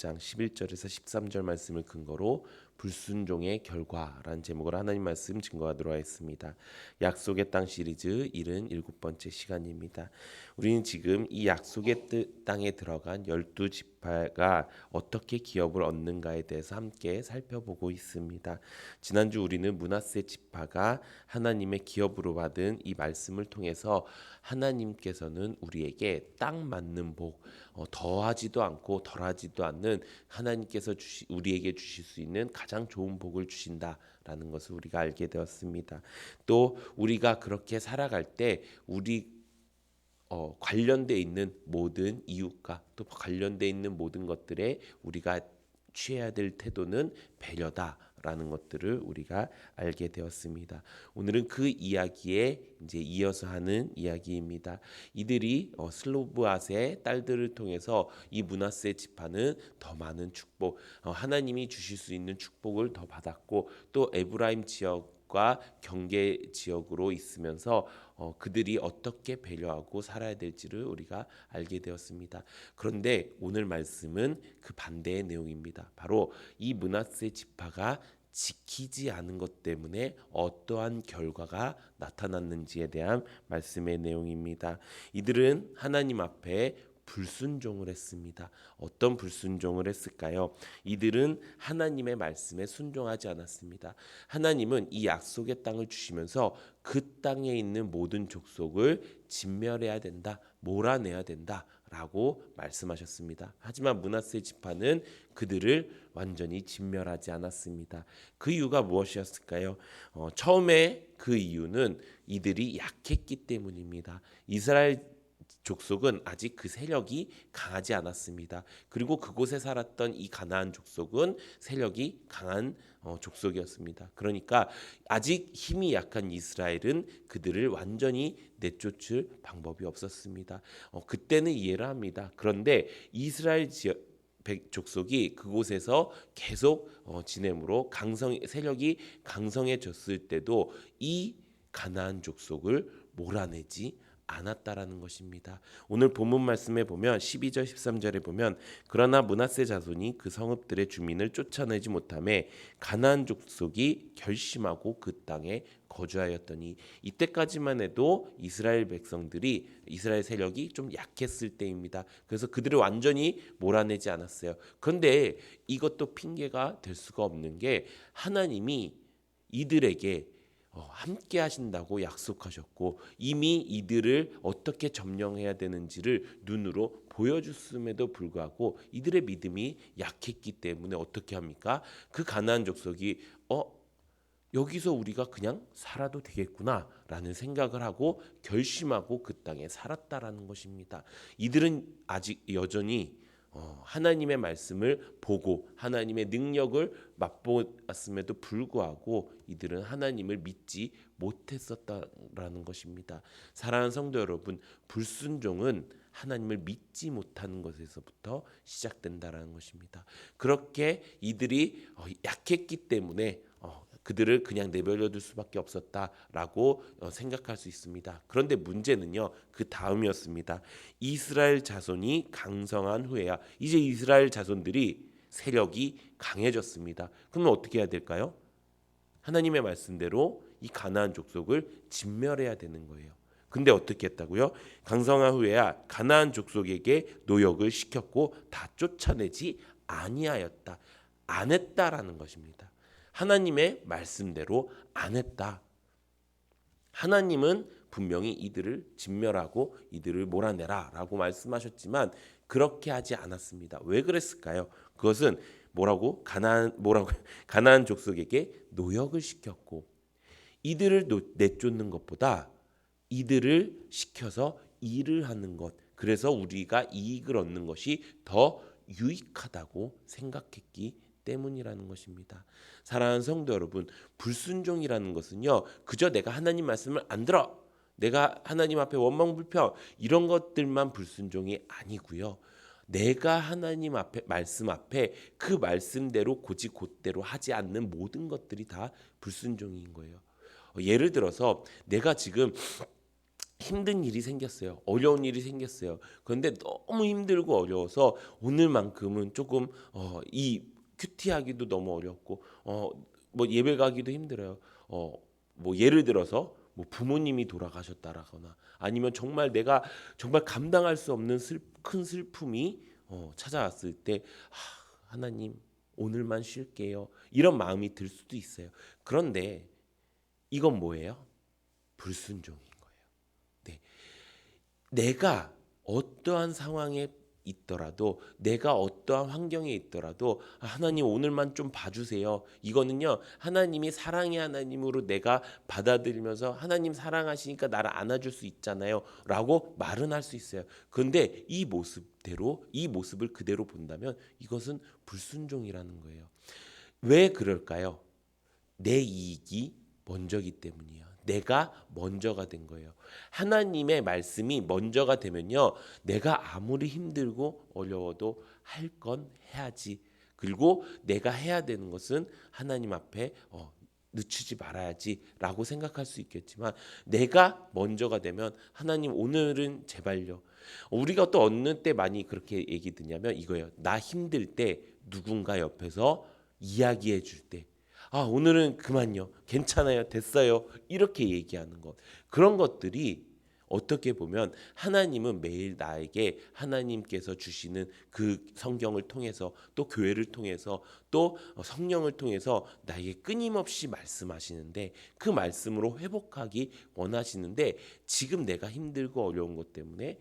6장 11절에서 13절 말씀을 근거로 불순종의 결과라는 제목으로 하나님 말씀 증거하도록 하겠습니다. 약속의 땅 시리즈 77번째 시간입니다. 우리는 지금 이 약속의 뜻- 땅에 들어간 열두 지파가 어떻게 기업을 얻는가에 대해서 함께 살펴보고 있습니다. 지난주 우리는 문하세 지파가 하나님의 기업으로 받은 이 말씀을 통해서 하나님께서는 우리에게 딱 맞는 복, 어, 더하지도 않고 덜하지도 않는 하나님께서 주시, 우리에게 주실 수 있는 가장 좋은 복을 주신다라는 것을 우리가 알게 되었습니다. 또 우리가 그렇게 살아갈 때 우리 어, 관련돼 있는 모든 이웃과 또 관련돼 있는 모든 것들에 우리가 취해야 될 태도는 배려다 라는 것들을 우리가 알게 되었습니다. 오늘은 그 이야기에 이제 이어서 하는 이야기입니다. 이들이 어, 슬로브앗의 딸들을 통해서 이 문하세 지파는 더 많은 축복, 어, 하나님이 주실 수 있는 축복을 더 받았고 또 에브라임 지역 과 경계 지역으로 있으면서 어, 그들이 어떻게 배려하고 살아야 될지를 우리가 알게 되었습니다. 그런데 오늘 말씀은 그 반대의 내용입니다. 바로 이 문하세 지파가 지키지 않은 것 때문에 어떠한 결과가 나타났는지에 대한 말씀의 내용입니다. 이들은 하나님 앞에 불순종을 했습니다. 어떤 불순종을 했을까요? 이들은 하나님의 말씀에 순종하지 않았습니다. 하나님은 이 약속의 땅을 주시면서 그 땅에 있는 모든 족속을 진멸해야 된다, 몰아내야 된다. 라고 말씀하셨습니다. 하지만 문하세 지파는 그들을 완전히 진멸하지 않았습니다. 그 이유가 무엇이었을까요? 어, 처음에 그 이유는 이들이 약했기 때문입니다. 이스라엘 족속은 아직 그 세력이 강하지 않았습니다. 그리고 그곳에 살았던 이 가나안 족속은 세력이 강한 어, 족속이었습니다. 그러니까 아직 힘이 약한 이스라엘은 그들을 완전히 내쫓을 방법이 없었습니다. 어, 그때는 이해를 합니다. 그런데 이스라엘 지역 백 족속이 그곳에서 계속 어, 지내므로 강성 세력이 강성해졌을 때도 이 가나안 족속을 몰아내지 않았다라는 것입니다. 오늘 본문 말씀에 보면 12절 13절에 보면 그러나 문하세 자손이 그 성읍들의 주민을 쫓아내지 못함에 가나안 족속이 결심하고 그 땅에 거주하였더니 이때까지만 해도 이스라엘 백성들이 이스라엘 세력이 좀 약했을 때입니다. 그래서 그들을 완전히 몰아내지 않았어요. 그런데 이것도 핑계가 될 수가 없는 게 하나님이 이들에게 어, 함께 하신다고 약속하셨고 이미 이들을 어떻게 점령해야 되는지를 눈으로 보여줬음에도 불구하고 이들의 믿음이 약했기 때문에 어떻게 합니까? 그 가나안 족속이 어 여기서 우리가 그냥 살아도 되겠구나라는 생각을 하고 결심하고 그 땅에 살았다라는 것입니다. 이들은 아직 여전히 어, 하나님의 말씀을 보고 하나님의 능력을 맛보았음에도 불구하고 이들은 하나님을 믿지 못했었다라는 것입니다. 사랑하는 성도 여러분, 불순종은 하나님을 믿지 못하는 것에서부터 시작된다라는 것입니다. 그렇게 이들이 어, 약했기 때문에 어, 그들을 그냥 내버려둘 수밖에 없었다라고 어, 생각할 수 있습니다. 그런데 문제는요 그 다음이었습니다. 이스라엘 자손이 강성한 후에야 이제 이스라엘 자손들이 세력이 강해졌습니다. 그러면 어떻게 해야 될까요? 하나님의 말씀대로 이 가나안 족속을 진멸해야 되는 거예요. 근데 어떻게 했다고요? 강성한 후에야 가나안 족속에게 노역을 시켰고 다 쫓아내지 아니하였다. 안 했다라는 것입니다. 하나님의 말씀대로 안 했다. 하나님은 분명히 이들을 진멸하고 이들을 몰아내라라고 말씀하셨지만 그렇게 하지 않았습니다. 왜 그랬을까요? 그것은 뭐라고 가나안 뭐라고 가나안 족속에게 노역을 시켰고 이들을 노, 내쫓는 것보다 이들을 시켜서 일을 하는 것 그래서 우리가 이익을 얻는 것이 더 유익하다고 생각했기 때문이라는 것입니다. 사랑하는 성도 여러분, 불순종이라는 것은요, 그저 내가 하나님 말씀을 안 들어, 내가 하나님 앞에 원망 불평 이런 것들만 불순종이 아니고요. 내가 하나님 앞에 말씀 앞에 그 말씀대로 고지 곧대로 하지 않는 모든 것들이 다 불순종인 거예요. 어, 예를 들어서 내가 지금 힘든 일이 생겼어요. 어려운 일이 생겼어요. 그런데 너무 힘들고 어려워서 오늘만큼은 조금 어, 이 큐티하기도 너무 어렵고 어, 뭐 예배 가기도 힘들어요. 어, 뭐 예를 들어서 뭐 부모님이 돌아가셨다라거나 아니면 정말 내가 정말 감당할 수 없는 슬, 큰 슬픔이 어, 찾아왔을 때 하, 하나님 오늘만 쉴게요. 이런 마음이 들 수도 있어요. 그런데 이건 뭐예요? 불순종인 거예요. 네. 내가 어떠한 상황에 있더라도 내가 어떠한 환경에 있더라도 아, 하나님 오늘만 좀 봐주세요. 이거는요 하나님이 사랑의 하나님으로 내가 받아들이면서 하나님 사랑하시니까 나를 안아줄 수 있잖아요.라고 말은 할 수 있어요. 그런데 이 모습대로 이 모습을 그대로 본다면 이것은 불순종이라는 거예요. 왜 그럴까요? 내 이익이 먼저기 때문이에요. 내가 먼저가 된 거예요. 하나님의 말씀이 먼저가 되면요. 내가 아무리 힘들고 어려워도 할 건 해야지. 그리고 내가 해야 되는 것은 하나님 앞에 어, 늦추지 말아야지라고 생각할 수 있겠지만 내가 먼저가 되면 하나님 오늘은 제발요. 우리가 또 어느 때 많이 그렇게 얘기 듣냐면 이거예요. 나 힘들 때 누군가 옆에서 이야기해 줄 때. 아, 오늘은 그만요. 괜찮아요. 됐어요. 이렇게 얘기하는 것. 그런 것들이 어떻게 보면 하나님은 매일 나에게 하나님께서 주시는 그 성경을 통해서 또 교회를 통해서 또 성령을 통해서 나에게 끊임없이 말씀하시는데 그 말씀으로 회복하기 원하시는데 지금 내가 힘들고 어려운 것 때문에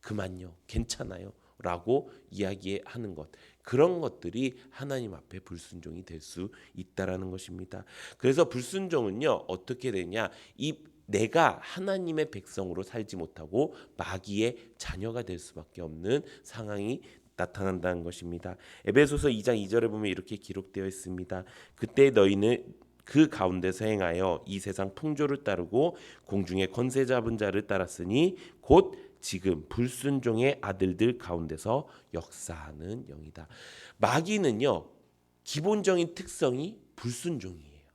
그만요. 괜찮아요. 라고 이야기하는 것. 그런 것들이 하나님 앞에 불순종이 될 수 있다라는 것입니다. 그래서 불순종은요. 어떻게 되냐? 이 내가 하나님의 백성으로 살지 못하고 마귀의 자녀가 될 수밖에 없는 상황이 나타난다는 것입니다. 에베소서 2장 2절에 보면 이렇게 기록되어 있습니다. 그때 너희는 그 가운데서 행하여 이 세상 풍조를 따르고 공중의 권세 잡은 자를 따랐으니 곧 지금 불순종의 아들들 가운데서 역사하는 영이다. 마귀는요 기본적인 특성이 불순종이에요.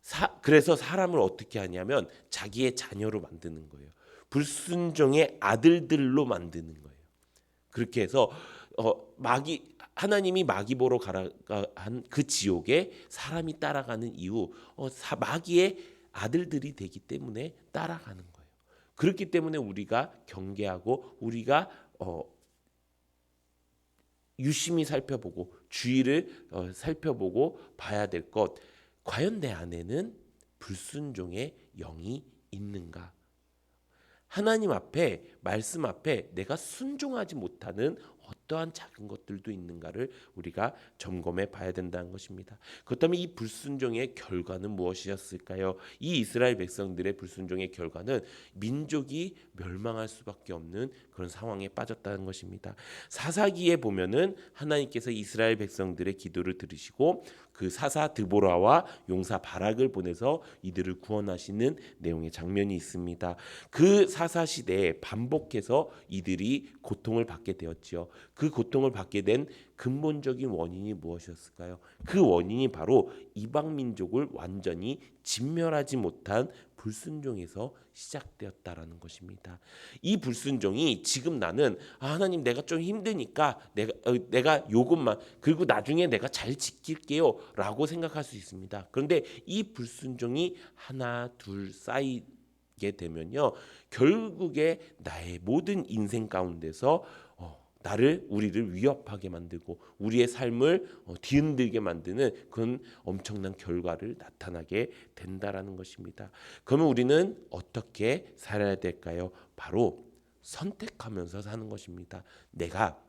사, 그래서 사람을 어떻게 하냐면 자기의 자녀로 만드는 거예요. 불순종의 아들들로 만드는 거예요. 그렇게 해서 어, 마귀 하나님이 마귀 보러 가라 한 그 지옥에 사람이 따라가는 이유 어, 사, 마귀의 아들들이 되기 때문에 따라가는 거예요. 그렇기 때문에 우리가 경계하고 우리가 어, 유심히 살펴보고 주의를 어, 살펴보고 봐야 될 것. 과연 내 안에는 불순종의 영이 있는가? 하나님 앞에 말씀 앞에 내가 순종하지 못하는 어떠한 작은 것들도 있는가를 우리가 점검해 봐야 된다는 것입니다. 그렇다면 이 불순종의 결과는 무엇이었을까요? 이 이스라엘 백성들의 불순종의 결과는 민족이 멸망할 수밖에 없는 그런 상황에 빠졌다는 것입니다. 사사기에 보면은 하나님께서 이스라엘 백성들의 기도를 들으시고 그 사사 드보라와 용사 바락을 보내서 이들을 구원하시는 내용의 장면이 있습니다. 그 사사 시대에 반복해서 이들이 고통을 받게 되었지요. 그 고통을 받게 된 근본적인 원인이 무엇이었을까요? 그 원인이 바로 이방 민족을 완전히 진멸하지 못한 불순종에서 시작되었다라는 것입니다. 이 불순종이 지금 나는 아, 하나님 내가 좀 힘드니까 내가 어, 내가 요것만 그리고 나중에 내가 잘 지킬게요라고 생각할 수 있습니다. 그런데 이 불순종이 하나 둘 쌓이게 되면요 결국에 나의 모든 인생 가운데서 나를 우리를 위협하게 만들고 우리의 삶을 어, 뒤흔들게 만드는 그런 엄청난 결과를 나타나게 된다라는 것입니다. 그러면 우리는 어떻게 살아야 될까요? 바로 선택하면서 사는 것입니다. 내가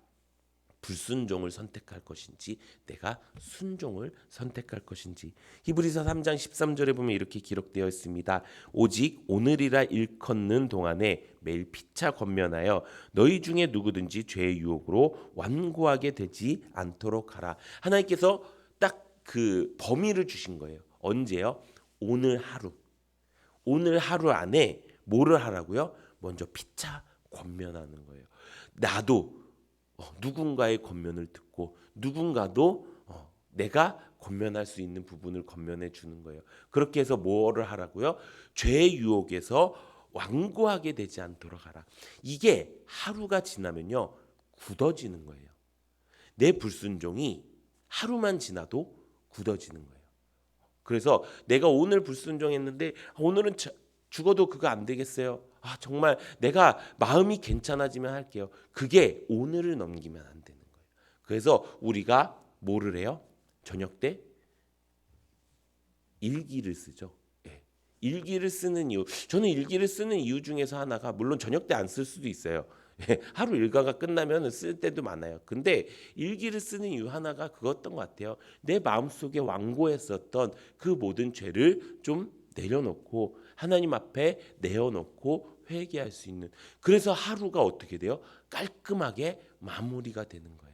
불순종을 선택할 것인지 내가 순종을 선택할 것인지 히브리서 3장 13절에 보면 이렇게 기록되어 있습니다. 오직 오늘이라 일컫는 동안에 매일 피차 권면하여 너희 중에 누구든지 죄의 유혹으로 완고하게 되지 않도록 하라. 하나님께서 딱 그 범위를 주신 거예요. 언제요? 오늘 하루. 오늘 하루 안에 뭐를 하라고요? 먼저 피차 권면하는 거예요. 나도 어, 누군가의 권면을 듣고 누군가도 어, 내가 권면할 수 있는 부분을 권면해 주는 거예요. 그렇게 해서 뭐를 하라고요? 죄의 유혹에서 완고하게 되지 않도록 하라. 이게 하루가 지나면요 굳어지는 거예요. 내 불순종이 하루만 지나도 굳어지는 거예요. 그래서 내가 오늘 불순종했는데 오늘은 자- 죽어도 그거 안 되겠어요. 아 정말 내가 마음이 괜찮아지면 할게요. 그게 오늘을 넘기면 안 되는 거예요. 그래서 우리가 뭐를 해요? 저녁 때 일기를 쓰죠. 예. 일기를 쓰는 이유. 저는 일기를 쓰는 이유 중에서 하나가 물론 저녁 때 안 쓸 수도 있어요. 예, 하루 일과가 끝나면 쓸 때도 많아요. 근데 일기를 쓰는 이유 하나가 그것던 것 같아요. 내 마음속에 완고했었던 그 모든 죄를 좀 내려놓고 하나님 앞에 내어놓고 회개할 수 있는 그래서 하루가 어떻게 돼요? 깔끔하게 마무리가 되는 거예요.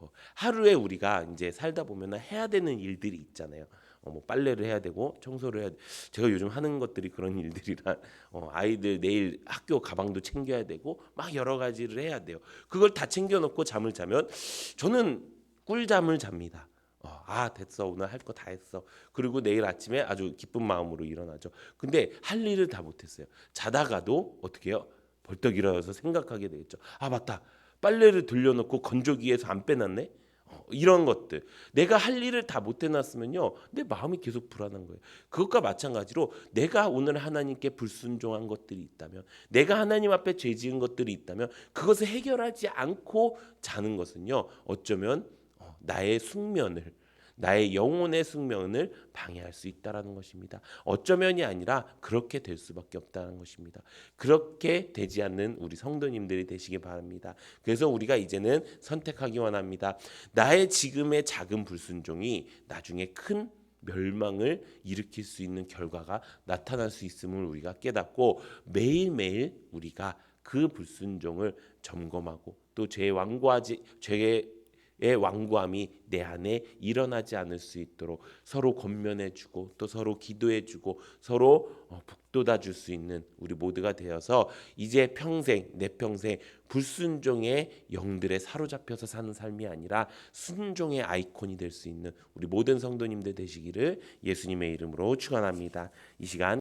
어, 하루에 우리가 이제 살다 보면 해야 되는 일들이 있잖아요. 어, 뭐 빨래를 해야 되고 청소를 해야 돼. 제가 요즘 하는 것들이 그런 일들이라 어, 아이들 내일 학교 가방도 챙겨야 되고 막 여러 가지를 해야 돼요. 그걸 다 챙겨놓고 잠을 자면 저는 꿀잠을 잡니다. 어, 아 됐어 오늘 할 거 다 했어. 그리고 내일 아침에 아주 기쁜 마음으로 일어나죠. 근데 할 일을 다 못했어요. 자다가도 어떻게 해요? 벌떡 일어나서 생각하게 되겠죠. 아 맞다. 빨래를 돌려놓고 건조기에서 안 빼놨네. 어, 이런 것들 내가 할 일을 다 못 해놨으면요 내 마음이 계속 불안한 거예요 그것과 마찬가지로 내가 오늘 하나님께 불순종한 것들이 있다면 내가 하나님 앞에 죄 지은 것들이 있다면 그것을 해결하지 않고 자는 것은요 어쩌면 어, 나의 숙면을 나의 영혼의 숙면을 방해할 수 있다라는 것입니다. 어쩌면이 아니라 그렇게 될 수밖에 없다는 것입니다. 그렇게 되지 않는 우리 성도님들이 되시기 바랍니다. 그래서 우리가 이제는 선택하기 원합니다. 나의 지금의 작은 불순종이 나중에 큰 멸망을 일으킬 수 있는 결과가 나타날 수 있음을 우리가 깨닫고 매일매일 우리가 그 불순종을 점검하고 또 죄에 완고하지 죄에 의 완고함이 내 안에 일어나지 않을 수 있도록 서로 권면해주고 또 서로 기도해주고 서로 어, 북돋아 줄 수 있는 우리 모두가 되어서 이제 평생 내 평생 불순종의 영들에 사로잡혀서 사는 삶이 아니라 순종의 아이콘이 될 수 있는 우리 모든 성도님들 되시기를 예수님의 이름으로 축원합니다. 이 시간